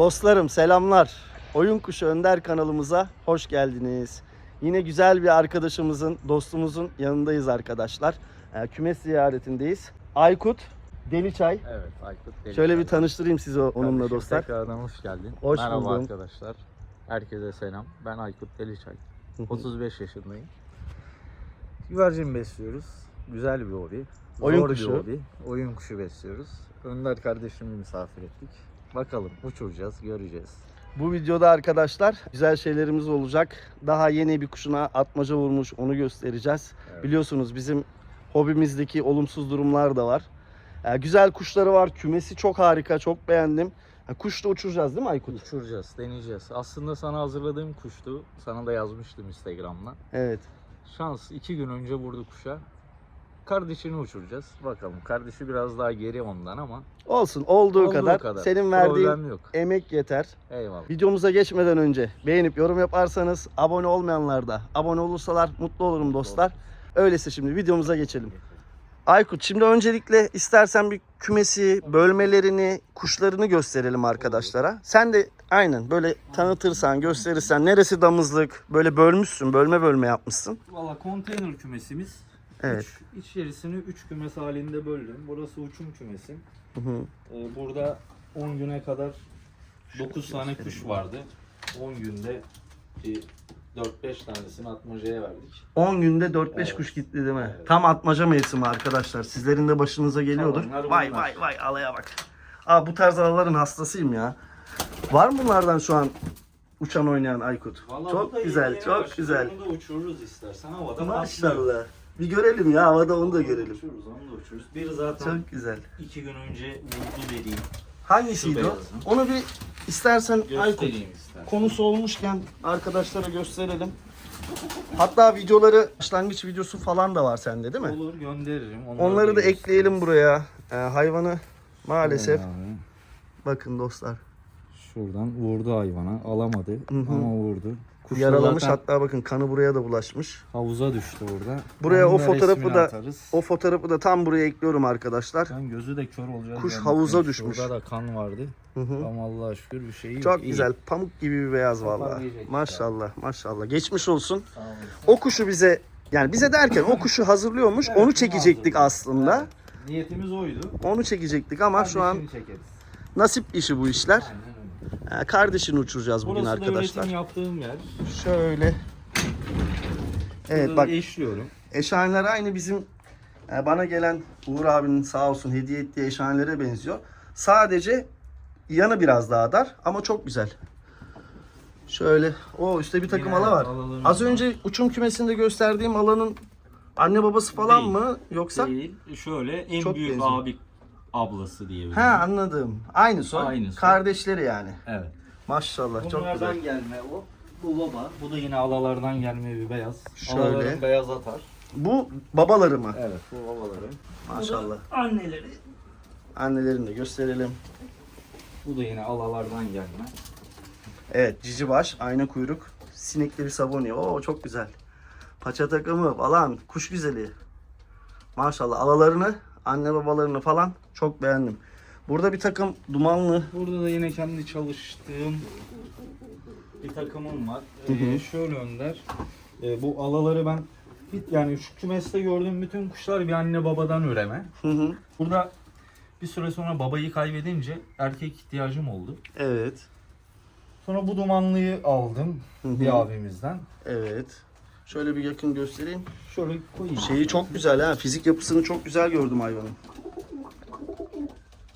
Dostlarım selamlar. Oyun Kuşu Önder kanalımıza hoş geldiniz. Yine güzel bir arkadaşımızın, dostumuzun yanındayız arkadaşlar. Ee, kümes ziyaretindeyiz. Aykut Deliçay. Evet Aykut Deli. Şöyle bir tanıştırayım sizi onunla Kardeşim, dostlar. Tekrardan hoş geldin. Hoş Merhaba buldum. arkadaşlar. Herkese selam. Ben Aykut Deliçay. 35 yaşındayım. Güvercin besliyoruz. Güzel bir hobi. Oyun Zor kuşu. bir hobi. Oyun kuşu besliyoruz. Önder kardeşimi misafir ettik. Bakalım uçuracağız, göreceğiz. Bu videoda arkadaşlar güzel şeylerimiz olacak. Daha yeni bir kuşuna atmaca vurmuş onu göstereceğiz. Evet. Biliyorsunuz bizim hobimizdeki olumsuz durumlar da var. Ee, güzel kuşları var. Kümesi çok harika. Çok beğendim. Ha, kuş da uçuracağız değil mi Aykut? Uçuracağız, deneyeceğiz. Aslında sana hazırladığım kuştu. Sana da yazmıştım Instagram'dan. Evet. Şans iki gün önce vurdu kuşa. Kardeşini uçuracağız. Bakalım. Kardeşi biraz daha geri ondan ama Olsun olduğu, olduğu kadar, senin verdiğin Problem yok. emek yeter. Eyvallah. Videomuza geçmeden önce beğenip yorum yaparsanız abone olmayanlar da abone olursalar mutlu olurum dostlar. Öyleyse şimdi videomuza geçelim. Aykut şimdi öncelikle istersen bir kümesi, bölmelerini, kuşlarını gösterelim arkadaşlara. Sen de aynen böyle tanıtırsan, gösterirsen neresi damızlık, böyle bölmüşsün, bölme bölme yapmışsın. Valla konteyner kümesimiz. Evet. Üç, içerisini 3 kümes halinde böldüm. Burası uçum kümesi. Hı hı. Ee, burada 10 güne kadar 9 tane kuş vardı. 10 günde bir 4-5 tanesini atmacaya verdik. 10 günde 4-5 Evet. kuş gitti değil mi? Evet. Tam atmaca mevsimi arkadaşlar. Sizlerin de başınıza geliyordur. Tamam, vay bunlar. vay vay alaya bak. Aa bu tarz alaların hastasıyım ya. Var mı bunlardan şu an uçan oynayan Aykut? çok güzel, çok güzel. Bunu da uçururuz istersen havada Maşallah. Bir görelim ya havada onu da görelim. Uçururuz, onu da uçururuz. Bir zaten Çok güzel. 2 gün önce vurdu dediğim. Hangisiydi o? beyazı. Onu bir istersen Aykut Göstereyim istersen. konusu olmuşken arkadaşlara gösterelim. Hatta videoları başlangıç videosu falan da var sende değil mi? Olur gönderirim. Onları da ekleyelim buraya. Ee, hayvanı maalesef abi. bakın dostlar Şuradan vurdu hayvana. Alamadı Hı hı. ama vurdu. Kuş da yaralamış zaten hatta bakın kanı buraya da bulaşmış. havuza düştü orada. Buraya Onun o fotoğrafı da- atarız. O fotoğrafı da tam buraya ekliyorum arkadaşlar. An gözü de kör olacak. Kuş yani. havuza Şurada düşmüş. da kan vardı. Hı hı. Ama Allah'a şükür bir şey yok. Çok İyi. güzel pamuk gibi bir beyaz vallahi. Toparlayacak Maşallah maşallah. Geçmiş olsun. O kuşu bize yani bize derken o kuşu hazırlıyormuş. Evet, onu çekecektik aslında. Evet. Niyetimiz oydu. Onu çekecektik ama şu an Kardeşini çekeriz. nasip işi bu işler. Öyle. Ee, kardeşini uçuracağız bugün Burası da arkadaşlar. üretim yaptığım yer. Şöyle. Evet bak eşliyorum. Eşhaneler aynı bizim e, bana gelen Uğur abinin sağ olsun hediye ettiği eşhanelere benziyor. Sadece yanı biraz daha dar ama çok güzel. Şöyle. O üstte bir takım Yine ala var. Az var. önce uçum kümesinde gösterdiğim alanın anne babası falan Değil. mı yoksa? Değil. Şöyle en Çok büyük benziyor. abi ablası diyebilirim. Ha anladım. Aynısı. o. Aynısı. Kardeşleri yani. Evet. Maşallah çok Bunlardan güzel. gelme o. Bu baba. Bu da yine alalardan gelme bir beyaz. Şöyle. Alaların beyaz atar. Bu babaları mı? Evet bu babaları. Maşallah. Anneleri. Annelerini de gösterelim. Bu da yine alalardan gelme. Evet cici baş, ayna kuyruk, sinekli bir sabuni. Oo çok güzel. Paça takımı falan, kuş güzeli. Maşallah alalarını, anne babalarını falan çok beğendim. Burada bir takım dumanlı. Burada da yine kendi çalıştığım bir takımım var. Ee, şöyle Önder. e, bu alaları ben bir- yani şu kümeste gördüğüm bütün kuşlar bir anne babadan üreme. Hı hı. Burada bir süre sonra babayı kaybedince erkek ihtiyacım oldu. Evet. Sonra bu dumanlıyı aldım Hı hı. bir abimizden. Evet. Şöyle bir yakın göstereyim. Şöyle koyayım. Şeyi çok güzel ha. Fizik yapısını çok güzel gördüm hayvanın.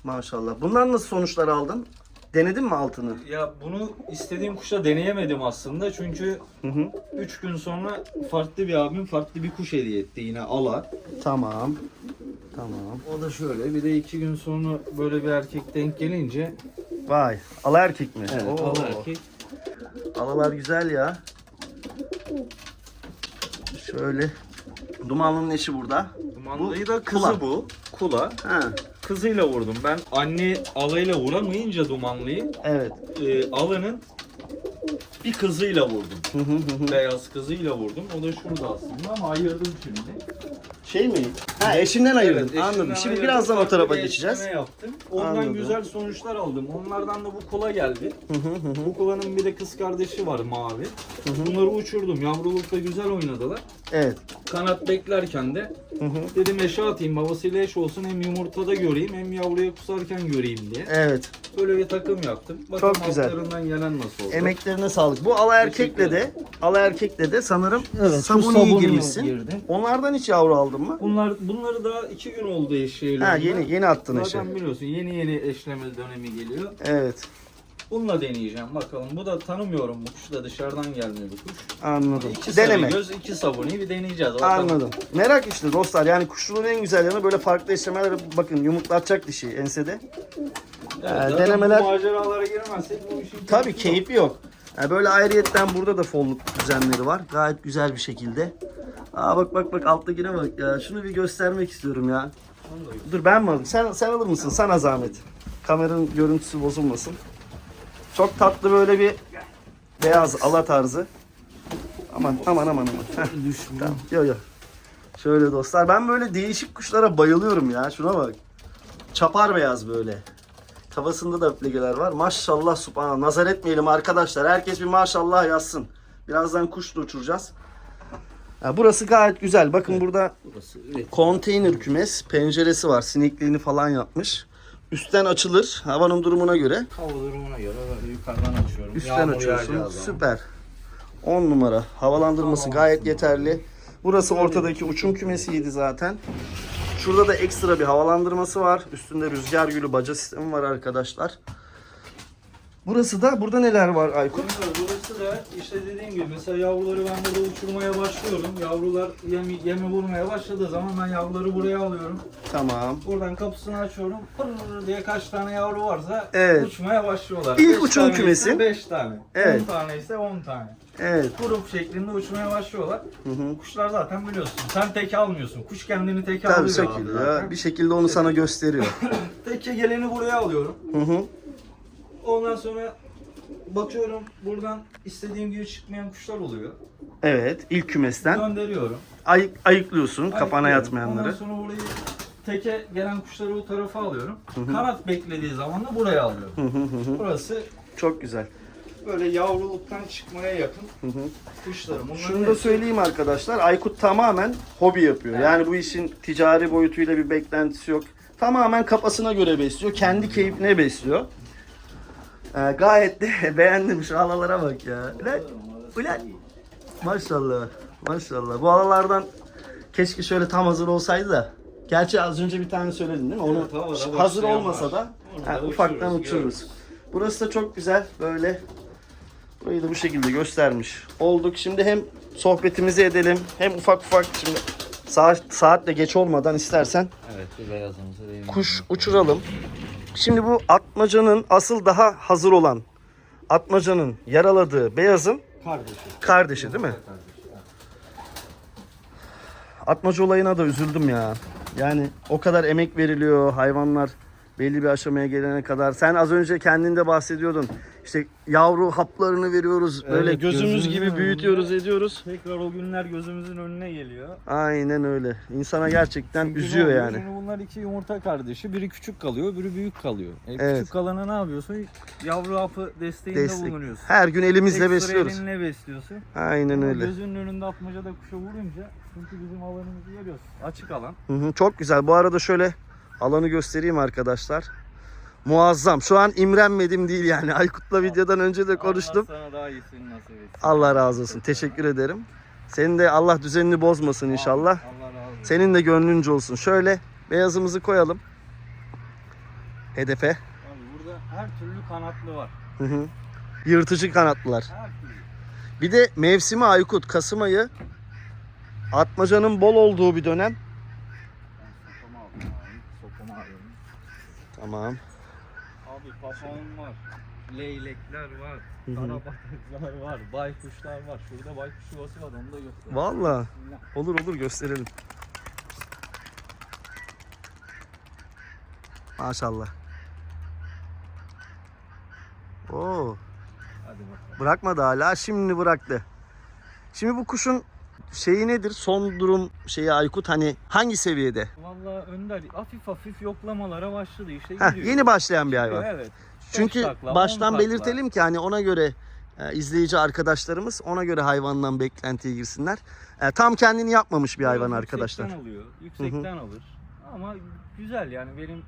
Maşallah. Bundan nasıl sonuçlar aldın? Denedin mi altını? Ya bunu istediğim kuşa deneyemedim aslında çünkü Hı hı. 3 gün sonra farklı bir abim farklı bir kuş hediye etti yine ala. Tamam. Tamam. O da şöyle bir de 2 gün sonra böyle bir erkek denk gelince Vay. Ala erkek mi? evet, Oo. ala erkek Alalar güzel ya. Şöyle. Dumanlının eşi burada. Bu da kızı kula. bu. Kula. Ha, Kızıyla vurdum. Ben anne alayla vuramayınca dumanlıyı evet. e, alanın bir kızıyla vurdum. Beyaz kızıyla vurdum. O da şurada aslında ama ayırdım şimdi. Şey mi? Ha eşinden ayırdın. Evet, Anladım. eşimden Şimdi ayırdım. birazdan o Farklı tarafa bir geçeceğiz. eşleme yaptım. Ondan Anladım. güzel sonuçlar aldım. Onlardan da bu kula geldi. Bu kulanın bir de kız kardeşi var mavi. Bunları uçurdum. Yavrulukta güzel oynadılar. Evet. Kanat beklerken de dedim eşe atayım babasıyla eş olsun hem yumurtada göreyim hem yavruya kusarken göreyim diye. Evet. Böyle bir takım yaptım. Bakalım Çok güzel. altlarından gelen nasıl oldu. Emeklerine sağlık. Bu ala erkekle de ala erkekle de sanırım Evet, şu sabuniye sabuniye girmişsin. girdi. Onlardan hiç yavru aldın mı? Bunlar bunları daha iki gün oldu eşeğiyle. Ha yeni yeni attın eşe. Zaten biliyorsun yeni yeni eşleme dönemi geliyor. Evet. Bununla deneyeceğim bakalım. Bu da tanımıyorum bu kuş da dışarıdan gelmiyor bu kuş. Anladım. İki Deneme. göz, iki sabuni bir deneyeceğiz. Bakalım. Anladım. Merak işte dostlar. Yani kuşçuluğun en güzel yanı böyle farklı eşlemeler. Bakın yumurtlatacak dişi ensede. Evet, Ee, denemeler- Bu maceralara girmezsek bu işin Tabii keyfi keyfi yok. Yani böyle ayrıyetten burada da folluk düzenleri var. Gayet güzel bir şekilde. Aa bak bak bak alttakine bak ya. Şunu bir göstermek istiyorum ya. Dur ben mi alayım? Sen, sen alır mısın? Sana zahmet. Kameranın görüntüsü bozulmasın. Çok tatlı böyle bir beyaz ala tarzı. Aman aman aman aman. Heh, tamam. Yok yok. Şöyle dostlar ben böyle değişik kuşlara bayılıyorum ya. Şuna bak. Çapar beyaz böyle. Kafasında da legeler var. Maşallah subhanallah. Nazar etmeyelim arkadaşlar. Herkes bir maşallah yazsın. Birazdan kuş da uçuracağız. Ya burası gayet güzel. Bakın burada Burası üretim. konteyner kümes. Penceresi var. Sinekliğini falan yapmış. Üstten açılır. Havanın durumuna göre. Hava durumuna göre yukarıdan açıyorum. Üstten Yağmur açıyorsun. Süper. 10 numara. Havalandırması gayet yeterli. Burası ortadaki uçum kümesiydi zaten. Şurada da ekstra bir havalandırması var. Üstünde rüzgar gülü baca sistemi var arkadaşlar. Burası da burada neler var Aykut? Burası, burası da işte dediğim gibi mesela yavruları ben burada uçurmaya başlıyorum. Yavrular yemi, yemi vurmaya başladığı zaman ben yavruları buraya alıyorum. Tamam. Buradan kapısını açıyorum. Pırr diye kaç tane yavru varsa Evet. uçmaya başlıyorlar. İlk ise kümesi. 5 tane. Evet. 10 tane ise 10 tane. Evet. Grup şeklinde uçmaya başlıyorlar. Hı hı. Kuşlar zaten biliyorsun. Sen tek almıyorsun. Kuş kendini tek Tabii alıyor. abi sökülüyor. zaten. Bir şekilde onu sana gösteriyor. Tekke geleni buraya alıyorum. Hı hı. Ondan sonra bakıyorum buradan istediğim gibi çıkmayan kuşlar oluyor. Evet. ilk kümesten Gönderiyorum. ayık, ayıklıyorsun kafana Ayıklıyorum. Ondan yatmayanları. sonra burayı teke gelen kuşları bu tarafa alıyorum. Kanat beklediği zaman da buraya alıyorum. Burası Çok güzel. böyle yavruluktan çıkmaya yakın kuşlarım. Bunların Şunu da söyleyeyim arkadaşlar. Aykut tamamen hobi yapıyor. Yani bu işin ticari boyutuyla bir beklentisi yok. Tamamen kafasına göre besliyor. Kendi keyfine besliyor. Ee, gayet de beğendim. Şu alalara bak ya. Ulan, ulan. Maşallah. Maşallah. Bu alalardan keşke şöyle tam hazır olsaydı da. Gerçi az önce bir tane söyledin değil mi? Onu Evet, hazır olmasa var. da da ufaktan uçururuz, uçururuz. Burası da çok güzel. Böyle Burayı da bu şekilde göstermiş olduk. Şimdi hem sohbetimizi edelim hem ufak ufak şimdi saat saatle geç olmadan istersen Evet beyazımızı kuş uçuralım. Şimdi bu atmacanın asıl daha hazır olan atmacanın yaraladığı beyazın Kardeşi. kardeşi değil mi? Atmaca olayına da üzüldüm ya. Yani o kadar emek veriliyor hayvanlar belli bir aşamaya gelene kadar. Sen az önce kendinde bahsediyordun. İşte yavru haplarını veriyoruz. Böyle Evet, gözümüz gözümüzün gibi önünde. büyütüyoruz, ediyoruz. Tekrar o günler gözümüzün önüne geliyor. Aynen öyle. İnsana gerçekten Çünkü üzüyor yani. Şimdi bunlar iki yumurta kardeşi. Biri küçük kalıyor, biri büyük kalıyor. E, Evet. Küçük kalana ne yapıyorsun? Yavru hapı desteğinde Destek. bulunuyorsun. Her gün elimizle Ekstra besliyoruz. elinle besliyorsun. Aynen Ama öyle. Gözünün önünde atmaca da kuşa vurunca çünkü bizim alanımızı görüyorsun. Açık alan. Hı hı, çok güzel. Bu arada şöyle alanı göstereyim arkadaşlar. Muazzam. Şu an imrenmedim değil yani. Aykut'la videodan önce de konuştum. Allah sana daha iyisini nasip etsin. Allah razı olsun. Teşekkür ederim. Senin de Allah düzenini bozmasın inşallah. Allah razı olsun. Senin de gönlünce olsun. Şöyle beyazımızı koyalım. Hedefe. Abi burada her türlü kanatlı var. Hı hı. Yırtıcı kanatlılar. Her türlü. Bir de mevsimi Aykut. Kasım ayı. Atmacanın bol olduğu bir dönem. Ben sopamı aldım abi. Sopamı alıyorum. Tamam. Abi papağan var. Leylekler var. Hı hı. Karabataklar var. Baykuşlar var. Şurada baykuş yuvası var. Onu da yok. Vallahi. Bismillah. Olur olur gösterelim. Maşallah. Oo, Hadi bakalım. bırakmadı hala. Şimdi bıraktı. Şimdi bu kuşun Şeyi nedir? Son durum şeyi Aykut hani hangi seviyede? Valla Önder hafif hafif yoklamalara başladı işte Heh, gidiyor. yeni başlayan bir hayvan. Evet. Çünkü Beş takla, on baştan takla. belirtelim ki hani ona göre e, izleyici arkadaşlarımız ona göre hayvandan beklentiye girsinler. E, tam kendini yapmamış bir hayvan Biraz arkadaşlar. Yüksekten alıyor. Yüksekten alır. Ama güzel yani benim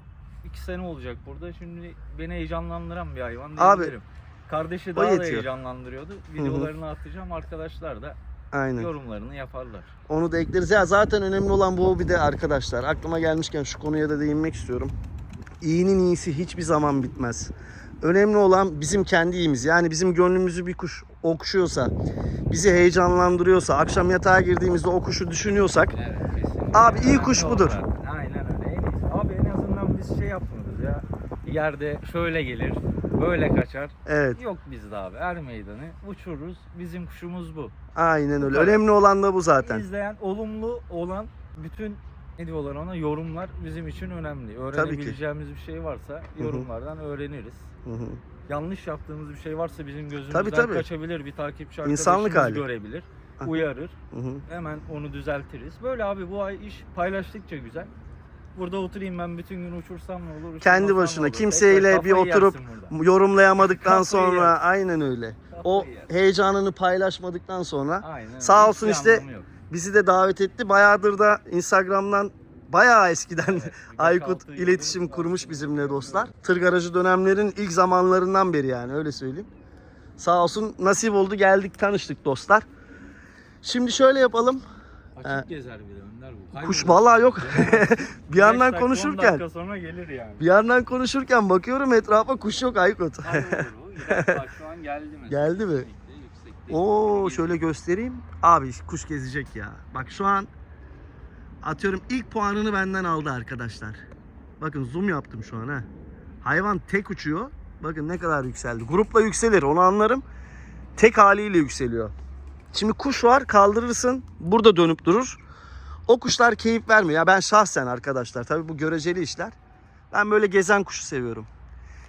iki sene olacak burada. Şimdi beni heyecanlandıran bir hayvan Abi, diyebilirim. Kardeşi daha da yetiyor. heyecanlandırıyordu. Videolarını atacağım. Arkadaşlar da Aynen. yorumlarını yaparlar. Onu da ekleriz. Ya zaten önemli olan bu bir de arkadaşlar. Aklıma gelmişken şu konuya da değinmek istiyorum. İyinin iyisi hiçbir zaman bitmez. Önemli olan bizim kendi iyimiz. Yani bizim gönlümüzü bir kuş okşuyorsa, bizi heyecanlandırıyorsa, akşam yatağa girdiğimizde o kuşu düşünüyorsak Evet kesinlikle. Abi, iyi kuş budur. zaten. Aynen öyle. En iyisi. Abi en azından biz şey yapmıyoruz ya. Yerde şöyle gelir, böyle kaçar. evet Yok bizde abi. Er meydanı uçururuz. Bizim kuşumuz bu. aynen öyle. Önemli olan da bu zaten. İzleyen olumlu olan bütün ne diyorlar ona yorumlar bizim için önemli. Öğrenebileceğimiz bir şey varsa hı. yorumlardan öğreniriz. Hı hı. Yanlış yaptığımız bir şey varsa bizim gözümüzden Tabii, tabii. kaçabilir. Bir takipçi İnsanlık arkadaşımız hali. görebilir. Aha. Uyarır. Hı hı. Hemen onu düzeltiriz. Böyle abi bu ay iş paylaştıkça güzel. Burada oturayım ben bütün gün uçursam ne olur? Kendi başına kimseyle bir oturup yorumlayamadıktan sonra aynen öyle. O heyecanını paylaşmadıktan sonra Aynen. sağ olsun işte bizi de davet etti. Bayağıdır da Instagram'dan bayağı eskiden Evet, Aykut iletişim yıldır kurmuş bizimle dostlar. Tır garajı dönemlerin ilk zamanlarından beri yani öyle söyleyeyim. Sağ olsun nasip oldu geldik tanıştık dostlar. Şimdi şöyle yapalım. Açık gezer bir de Önder bu. Kuş Kaybolur. vallahi yok. bir yandan konuşurken dakika sonra gelir yani. bir yandan konuşurken bakıyorum etrafa kuş yok Aykut. Kaybolur bu. Bak şu an geldi mesela. Geldi mi? Oo şöyle göstereyim. Abi kuş gezecek ya. Bak şu an atıyorum ilk puanını benden aldı arkadaşlar. Bakın zoom yaptım şu an ha. Hayvan tek uçuyor. Bakın ne kadar yükseldi. Grupla yükselir onu anlarım. Tek haliyle yükseliyor. Şimdi kuş var kaldırırsın burada dönüp durur. O kuşlar keyif vermiyor. Ya ben şahsen arkadaşlar tabii bu göreceli işler. Ben böyle gezen kuşu seviyorum.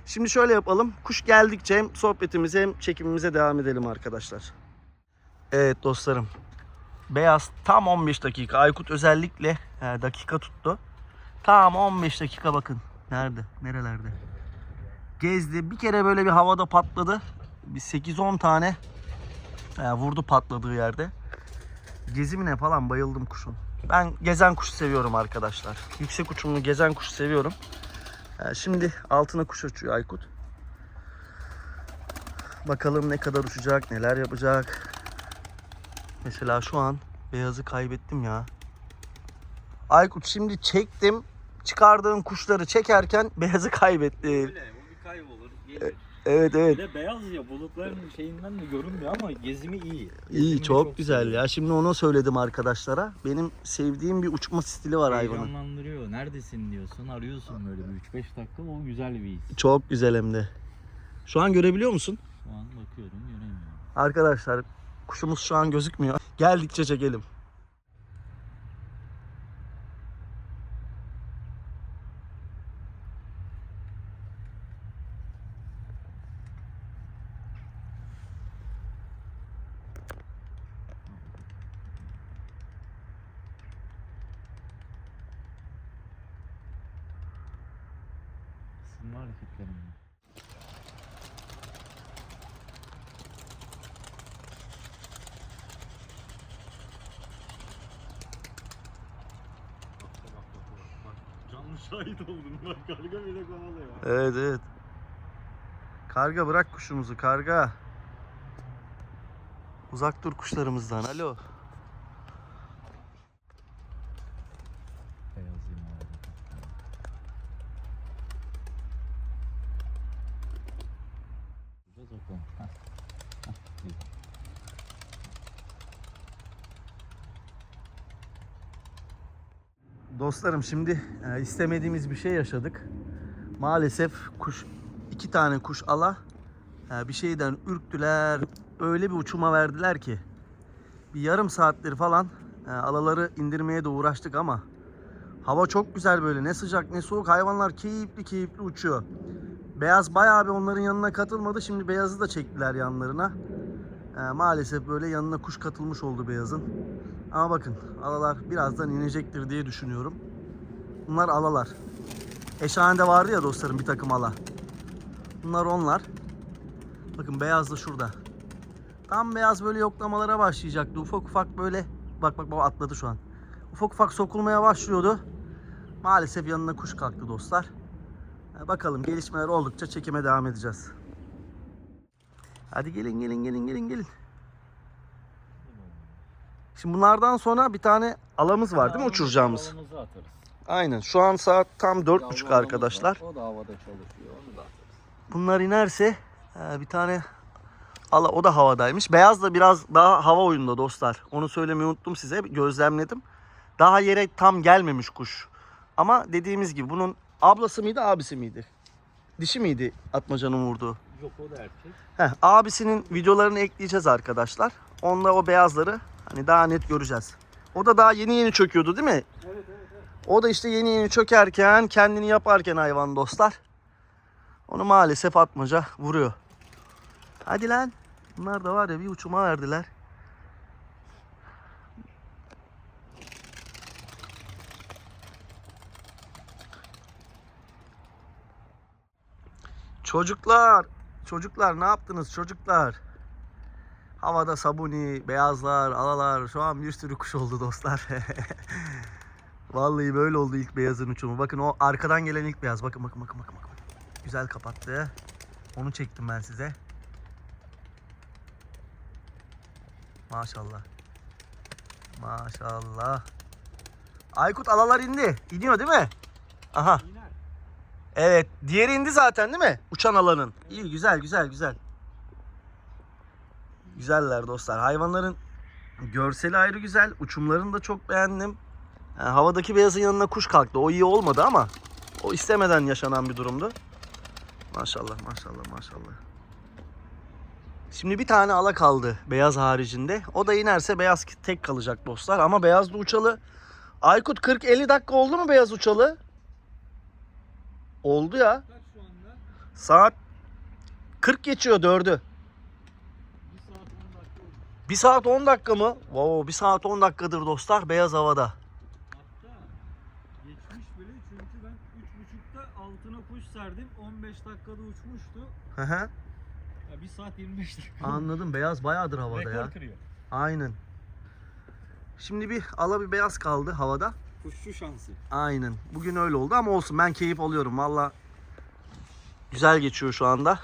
Şimdi şöyle yapalım. Kuş geldikçe hem sohbetimize hem çekimimize devam edelim arkadaşlar. Evet dostlarım. Beyaz tam 15 dakika. Aykut özellikle e, dakika tuttu. Tam 15 dakika bakın. Nerede? Nerelerde? Gezdi. Bir kere böyle bir havada patladı. Bir 8-10 tane e, vurdu patladığı yerde. Gezimine falan bayıldım kuşun. Ben gezen kuşu seviyorum arkadaşlar. Yüksek uçumlu gezen kuşu seviyorum. E, şimdi altına kuş uçuyor Aykut. Bakalım ne kadar uçacak, neler yapacak. Mesela şu an beyazı kaybettim ya. Aykut şimdi çektim. Çıkardığım kuşları çekerken beyazı kaybettim. Öyle, o bir kaybolur. Gelir. Evet Bir evet. de beyaz ya bulutların şeyinden de görünmüyor ama gezimi iyi. İyi Gezimi çok güzel ya. Şimdi onu söyledim arkadaşlara. Benim sevdiğim bir uçma stili var hayvanın. Heyecanlandırıyor. Neredesin diyorsun, arıyorsun böyle bir 3-5 dakika. O güzel bir his. Çok güzel hem de. Şu an görebiliyor musun? Şu an bakıyorum, göremiyorum. Arkadaşlar kuşumuz şu an gözükmüyor. Geldikçe çekelim. Isınma hareketlerim. Canlı şahit oldum bak karga bile kovalıyor. Evet evet. Karga bırak kuşumuzu karga. Uzak dur kuşlarımızdan. Alo. Beyaz yine Biraz oku. Heh. Heh, iyi. Dostlarım şimdi e, istemediğimiz bir şey yaşadık. Maalesef kuş iki tane kuş ala e, bir şeyden ürktüler. Öyle bir uçuma verdiler ki bir yarım saattir falan e, alaları indirmeye de uğraştık ama hava çok güzel böyle ne sıcak ne soğuk hayvanlar keyifli keyifli uçuyor. Beyaz bayağı bir onların yanına katılmadı. Şimdi beyazı da çektiler yanlarına. Ee, maalesef böyle yanına kuş katılmış oldu beyazın. Ama bakın alalar birazdan inecektir diye düşünüyorum. Bunlar alalar. Eşhanede vardı ya dostlarım bir takım ala. Bunlar onlar. Bakın beyaz da şurada. Tam beyaz böyle yoklamalara başlayacaktı. Ufak ufak böyle bak bak bak atladı şu an. Ufak ufak sokulmaya başlıyordu. Maalesef yanına kuş kalktı dostlar. Bakalım gelişmeler oldukça çekime devam edeceğiz. Hadi gelin gelin gelin gelin gelin. Şimdi bunlardan sonra bir tane alamız var değil mi uçuracağımız? Atarız. Aynen. Şu an saat tam dört buçuk arkadaşlar. var, O da havada çalışıyor. Onu da atarız. Bunlar inerse e, bir tane ala o da havadaymış. Beyaz da biraz daha hava oyununda dostlar. Onu söylemeyi unuttum size. Gözlemledim. Daha yere tam gelmemiş kuş. Ama dediğimiz gibi bunun ablası mıydı abisi miydi? Dişi miydi Atmaca'nın vurduğu? Yok o da erkek. Heh, abisinin videolarını ekleyeceğiz arkadaşlar. Onda o beyazları hani daha net göreceğiz. O da daha yeni yeni çöküyordu değil mi? Evet evet evet. O da işte yeni yeni çökerken, kendini yaparken hayvan dostlar. Onu maalesef atmaca vuruyor. Hadi lan. Bunlar da var ya bir uçuma verdiler. Çocuklar, çocuklar ne yaptınız çocuklar? Havada sabuni, beyazlar, alalar. Şu an bir sürü kuş oldu dostlar. Vallahi böyle oldu ilk beyazın uçumu. Bakın o arkadan gelen ilk beyaz. Bakın bakın bakın bakın. bakın. Güzel kapattı. Onu çektim ben size. Maşallah. Maşallah. Aykut alalar indi. İniyor değil mi? Aha. Evet. Diğeri indi zaten değil mi? Uçan alanın. İyi güzel güzel güzel. Güzeller dostlar. Hayvanların görseli ayrı güzel. Uçumlarını da çok beğendim. Yani havadaki beyazın yanına kuş kalktı. O iyi olmadı ama o istemeden yaşanan bir durumdu. Maşallah maşallah maşallah. Şimdi bir tane ala kaldı beyaz haricinde. O da inerse beyaz tek kalacak dostlar. Ama beyazlı uçalı Aykut 40-50 dakika oldu mu beyaz uçalı? Oldu ya. Saat 40 geçiyor 4'ü. Bir saat 10 dakika oldu. 1 saat 10 dakika mı? Wow, 1 saat 10 dakikadır dostlar beyaz havada. Hatta geçmiş bile çünkü ben 3.30'da altına kuş serdim. 15 dakikada uçmuştu. Hı hı. Ya 1 saat 25 dakika. Anladım beyaz bayağıdır havada Rekor ya. kırıyor. Aynen. Şimdi bir ala bir beyaz kaldı havada. Kuşçu şansı. Aynen. Bugün öyle oldu ama olsun ben keyif alıyorum valla. Güzel geçiyor şu anda.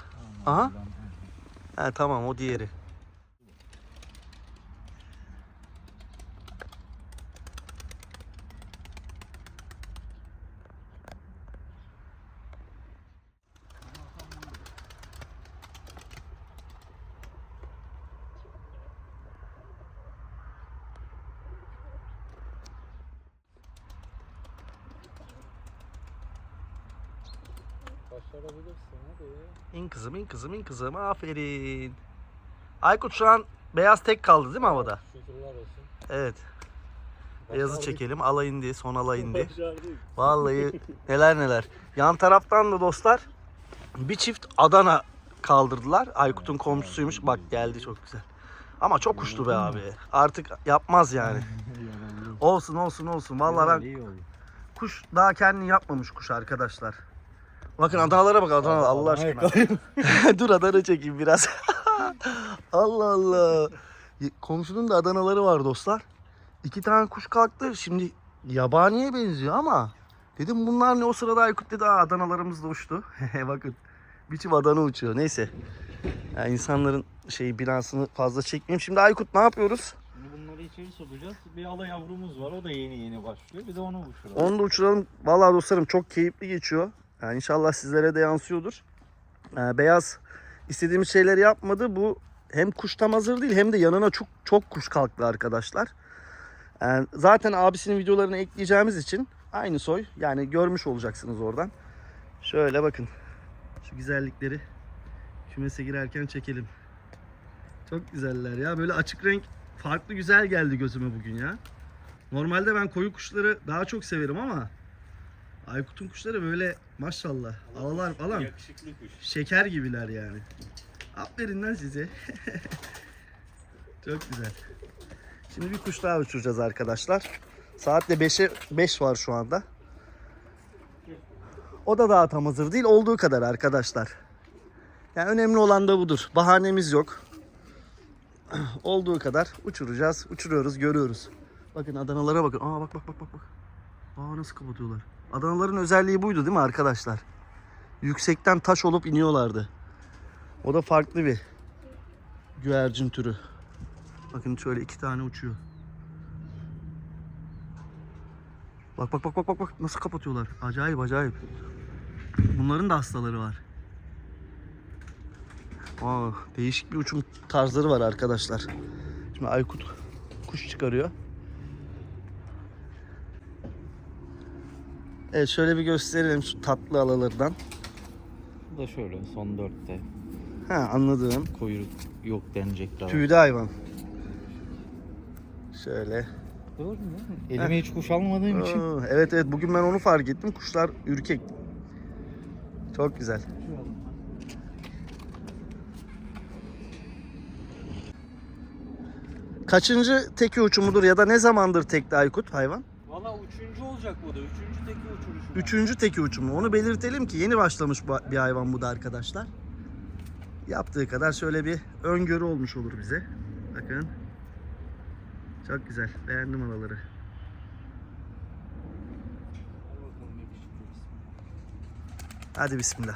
Aha. He tamam o diğeri. Başarabilirsin hadi. İn kızım in kızım in kızım aferin. Aykut şu an beyaz tek kaldı değil mi havada? Şükürler olsun. Evet. Beyazı çekelim. Ala indi. Son ala indi. Vallahi neler neler. Yan taraftan da dostlar bir çift Adana kaldırdılar. Aykut'un komşusuymuş. Bak geldi çok güzel. Ama çok uçtu be abi. Artık yapmaz yani. Olsun olsun olsun. Vallahi ben kuş daha kendini yapmamış kuş arkadaşlar. Bakın Adanalara bak Adana Allah aşkına. Dur Adana çekeyim biraz. Allah Allah. Komşunun da Adanaları var dostlar. İki tane kuş kalktı. Şimdi yabaniye benziyor ama dedim bunlar ne o sırada Aykut dedi Aa, Adanalarımız da uçtu. Bakın bir çift Adana uçuyor. Neyse. Yani insanların şey binasını fazla çekmeyeyim. Şimdi Aykut ne yapıyoruz? Bunları içeri sokacağız. Bir ala yavrumuz var. O da yeni yeni başlıyor. Bir de onu uçuralım. Onu da uçuralım. Vallahi dostlarım çok keyifli geçiyor. Yani inşallah sizlere de yansıyordur. Ee, beyaz istediğimiz şeyleri yapmadı. Bu hem kuş tam hazır değil hem de yanına çok çok kuş kalktı arkadaşlar. Yani zaten abisinin videolarını ekleyeceğimiz için aynı soy. Yani görmüş olacaksınız oradan. Şöyle bakın. Şu güzellikleri kümese girerken çekelim. Çok güzeller ya. Böyle açık renk farklı güzel geldi gözüme bugün ya. Normalde ben koyu kuşları daha çok severim ama Aykut'un kuşları böyle maşallah. Alalar falan Yakışıklı kuş. şeker gibiler yani. Aferin lan size. Çok güzel. Şimdi bir kuş daha uçuracağız arkadaşlar. Saatte 5'e 5 var şu anda. O da daha tam hazır değil. Olduğu kadar arkadaşlar. Yani önemli olan da budur. Bahanemiz yok. Olduğu kadar uçuracağız. Uçuruyoruz, görüyoruz. Bakın Adanalara bakın. Aa bak bak bak bak bak. Aa nasıl kapatıyorlar. Adanaların özelliği buydu değil mi arkadaşlar? Yüksekten taş olup iniyorlardı. O da farklı bir güvercin türü. Bakın şöyle iki tane uçuyor. Bak bak bak bak bak bak nasıl kapatıyorlar. Acayip acayip. Bunların da hastaları var. Aa, değişik bir uçum tarzları var arkadaşlar. Şimdi Aykut kuş çıkarıyor. Evet şöyle bir gösterelim şu tatlı alalardan. Bu da şöyle son dörtte. Ha anladım. Kuyruk yok denecek daha. Tüylü hayvan. Şöyle. Doğru mu? Elime hiç kuş almadığım için. Evet evet bugün ben onu fark ettim. Kuşlar ürkek. Çok güzel. Kaçıncı teki uçumudur ya da ne zamandır tekli Aykut hayvan? Üçüncü olacak bu da. Üçüncü teki uçuruşu. Üçüncü teki uçumu. Onu belirtelim ki yeni başlamış bu- bir hayvan bu da arkadaşlar. Yaptığı kadar şöyle bir öngörü olmuş olur bize. Bakın. Çok güzel. Beğendim araları. Hadi bismillah.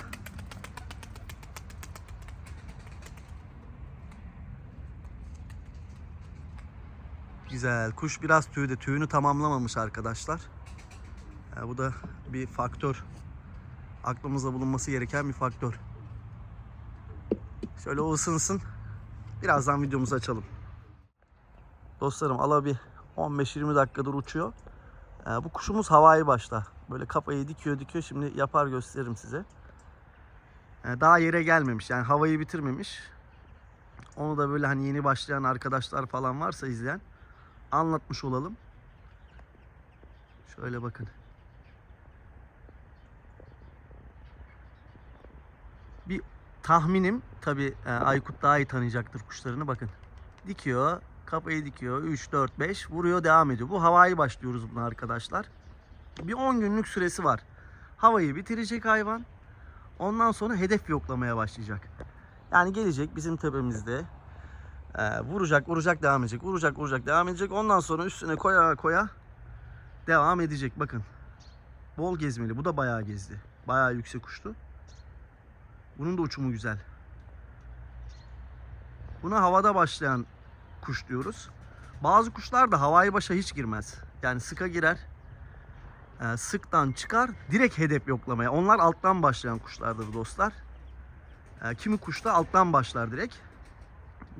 Güzel. Kuş biraz tüyde. Tüyünü tamamlamamış arkadaşlar. Ya bu da bir faktör. Aklımızda bulunması gereken bir faktör. Şöyle o ısınsın. Birazdan videomuzu açalım. Dostlarım ala bir 15-20 dakikadır uçuyor. Ee, bu kuşumuz havai başta. Böyle kafayı dikiyor dikiyor. Şimdi yapar gösteririm size. Ee, daha yere gelmemiş. Yani havayı bitirmemiş. Onu da böyle hani yeni başlayan arkadaşlar falan varsa izleyen anlatmış olalım. Şöyle bakın. Bir tahminim tabi Aykut daha iyi tanıyacaktır kuşlarını bakın. Dikiyor, kafayı dikiyor. 3, 4, 5 vuruyor devam ediyor. Bu havayı başlıyoruz buna arkadaşlar. Bir 10 günlük süresi var. Havayı bitirecek hayvan. Ondan sonra hedef yoklamaya başlayacak. Yani gelecek bizim tepemizde. E, vuracak, vuracak, devam edecek. Vuracak, vuracak, devam edecek. Ondan sonra üstüne koya koya devam edecek. Bakın. Bol gezmeli. Bu da bayağı gezdi. Bayağı yüksek uçtu. Bunun da uçumu güzel. Buna havada başlayan kuş diyoruz. Bazı kuşlar da havai başa hiç girmez. Yani sıka girer. e, Sıktan çıkar. Direkt hedef yoklamaya. Onlar alttan başlayan kuşlardır dostlar. E, Kimi kuş da alttan başlar direkt.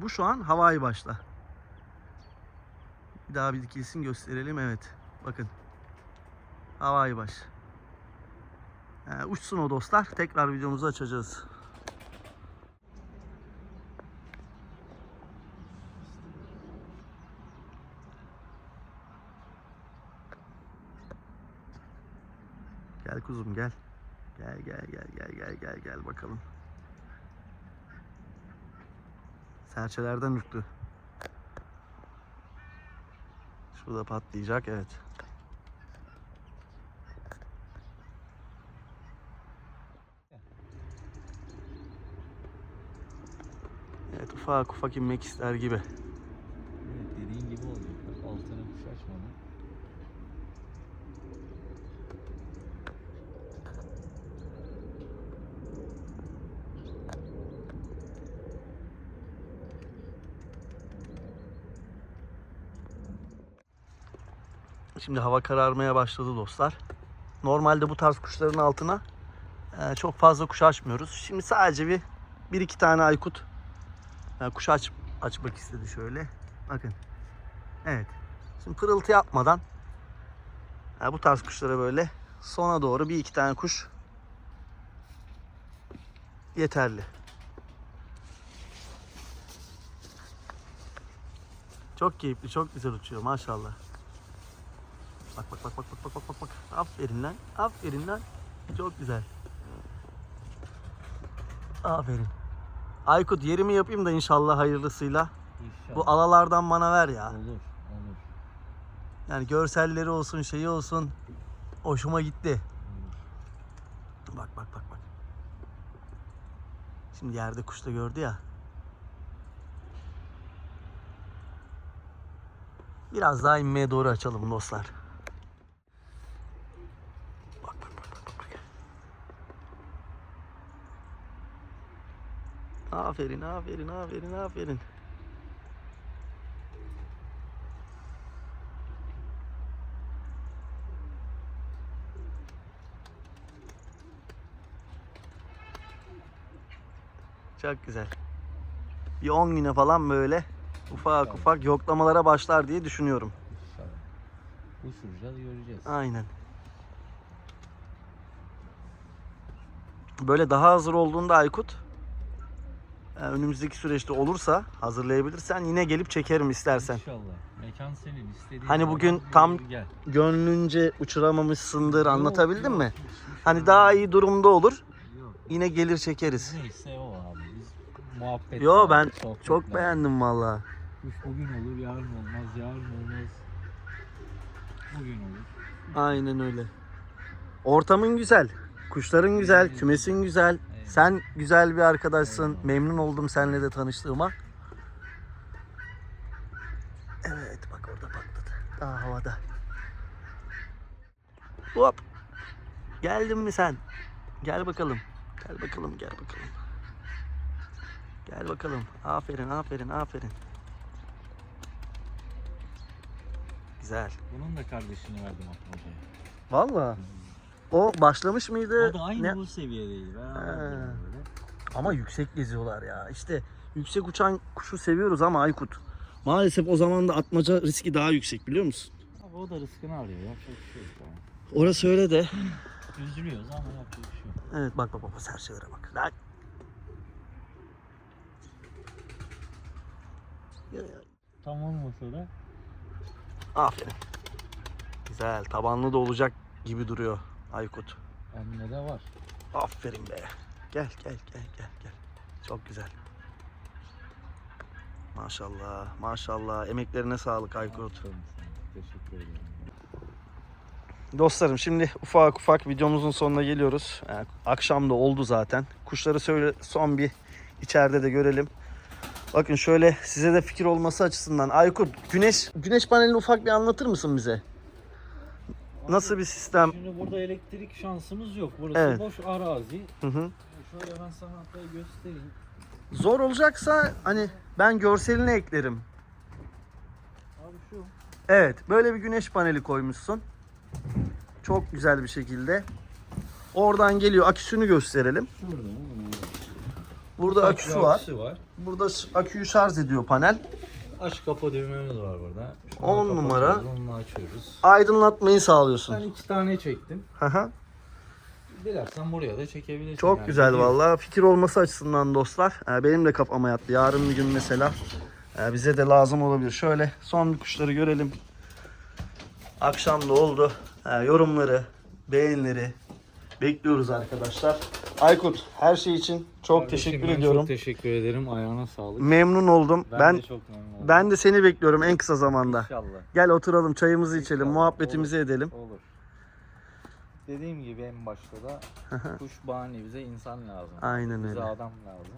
Bu şu an havai başta. Bir daha bir dikilsin gösterelim. Evet. Bakın. Havai baş. Ee, uçsun o dostlar. Tekrar videomuzu açacağız. Gel kuzum gel. Gel gel gel gel gel gel gel bakalım. Serçelerden ürktü. Şurada patlayacak evet. Evet ufak ufak inmek ister gibi. Evet dediğin gibi oluyor. Altına kuş açmadan. Şimdi hava kararmaya başladı dostlar. Normalde bu tarz kuşların altına e, çok fazla kuş açmıyoruz. Şimdi sadece bir bir iki tane aykut e, kuş aç açmak istedi şöyle. Bakın. Evet. Şimdi pırıltı yapmadan e, bu tarz kuşlara böyle sona doğru bir iki tane kuş yeterli. Çok keyifli, çok güzel uçuyor maşallah. Bak bak bak bak bak bak bak bak. Aferin lan. Aferin lan. Çok güzel. Aferin. Aykut yerimi yapayım da inşallah hayırlısıyla. İnşallah. Bu alalardan bana ver ya. Olur. Yani görselleri olsun, şeyi olsun. Hoşuma gitti. Bak bak bak bak. Şimdi yerde kuş da gördü ya. Biraz daha inmeye doğru açalım dostlar. Aferin, aferin, aferin, aferin. Çok güzel. Bir 10 güne falan böyle ufak ufak yoklamalara başlar diye düşünüyorum. Uçuracağız, göreceğiz. Aynen. Böyle daha hazır olduğunda Aykut önümüzdeki süreçte olursa hazırlayabilirsen yine gelip çekerim istersen. İnşallah. Mekan senin, istediğin Hani bugün tam- Gel. Gönlünce uçuramamışsındır anlatabildim yok, mi? yok. Hiçbir Hani şey daha yok. iyi durumda olur. Yok. Yine gelir çekeriz. Neyse o abi. Biz muhabbet. Yo ben sohbet çok beğendim valla. Kuş bugün olur, yarın olmaz, yarın olmaz. Bugün olur. Aynen öyle. Ortamın güzel. Kuşların güzel, kümesin güzel. Sen güzel bir arkadaşsın. Memnun oldum seninle de tanıştığıma. Evet bak orada patladı. Daha havada. Hop. Geldin mi sen? Gel bakalım. Gel bakalım, gel bakalım. Gel bakalım. Aferin, aferin, aferin. Güzel. Bunun da kardeşini verdim Atmaca'ya. Valla. O başlamış mıydı? O da aynı Ne- bu seviyedeydi. Ben böyle. Ama yüksek geziyorlar ya. İşte yüksek uçan kuşu seviyoruz ama Aykut. Maalesef o zaman da atmaca riski daha yüksek biliyor musun? Abi o da rızkını arıyor. Yapacak bir şey yok. yani. Orası öyle de. Üzülüyoruz ama yapacak bir şey yok. Evet bak bak bak serçelere bak. Lan. Tam olmasa da Aferin. Güzel. Tabanlı da olacak gibi duruyor Aykut. bende de var. Aferin be. Gel gel gel gel gel. Çok güzel. Maşallah maşallah. Emeklerine sağlık Aykut. Teşekkür ederim. Dostlarım şimdi ufak ufak videomuzun sonuna geliyoruz. Yani akşam da oldu zaten. Kuşları söyle son bir içeride de görelim. Bakın şöyle size de fikir olması açısından. Aykut güneş güneş panelini ufak bir anlatır mısın bize? Nasıl bir sistem? Şimdi burada elektrik şansımız yok. Burası Evet. boş arazi. Hı hı. Şöyle ben sana hatta göstereyim. Zor olacaksa hani ben görselini eklerim. Abi şu. Evet böyle bir güneş paneli koymuşsun. Çok güzel bir şekilde. Oradan geliyor aküsünü gösterelim. Şurada. Burada aküsü var. Burada aküyü şarj ediyor panel. Aç kapa düğmemiz var burada. Şunu On kapatıyoruz, numara. Onunla açıyoruz. Aydınlatmayı Ben sağlıyorsun. iki tane çektim. Hı hı. Dilersen buraya da çekebilirsin. Çok yani. güzel vallahi fikir olması açısından dostlar. Ee, Benim de kafama yattı. Yarın bir gün mesela e, bize de lazım olabilir. Şöyle son kuşları görelim. Akşam da oldu. Ee, Yorumları, beğenileri bekliyoruz arkadaşlar. Aykut her şey için çok Kardeşim, teşekkür ben ediyorum. Çok teşekkür ederim. Ayağına sağlık. Memnun oldum. Ben, Ben de çok memnun oldum. ben de seni bekliyorum en kısa zamanda. İnşallah. Gel oturalım, çayımızı içelim, İnşallah. muhabbetimizi Olur, edelim. Olur. Dediğim gibi en başta da kuş bahane bize insan lazım. Aynen bize öyle. adam lazım.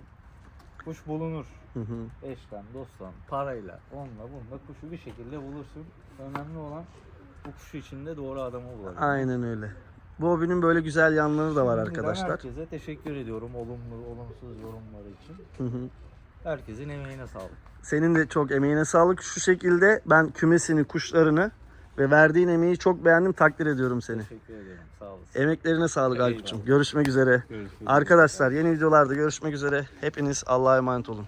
Kuş bulunur. Hı hı. Eşten, dosttan, parayla, onunla bununla kuşu bir şekilde bulursun. Önemli olan bu kuşu içinde doğru adamı bulabilmek. Aynen öyle. Bu hobinin böyle güzel yanları da var arkadaşlar. Herkese teşekkür ediyorum olumlu, olumsuz yorumları için. Hı hı. Herkesin emeğine sağlık. Senin de çok emeğine sağlık. Şu şekilde ben kümesini, kuşlarını ve verdiğin emeği çok beğendim. Takdir ediyorum seni. Teşekkür ederim. Sağ olasın. Emeklerine sağlık. Aykut'cum. Görüşmek üzere. Görüşürüz. Arkadaşlar yeni videolarda görüşmek üzere. Hepiniz Allah'a emanet olun.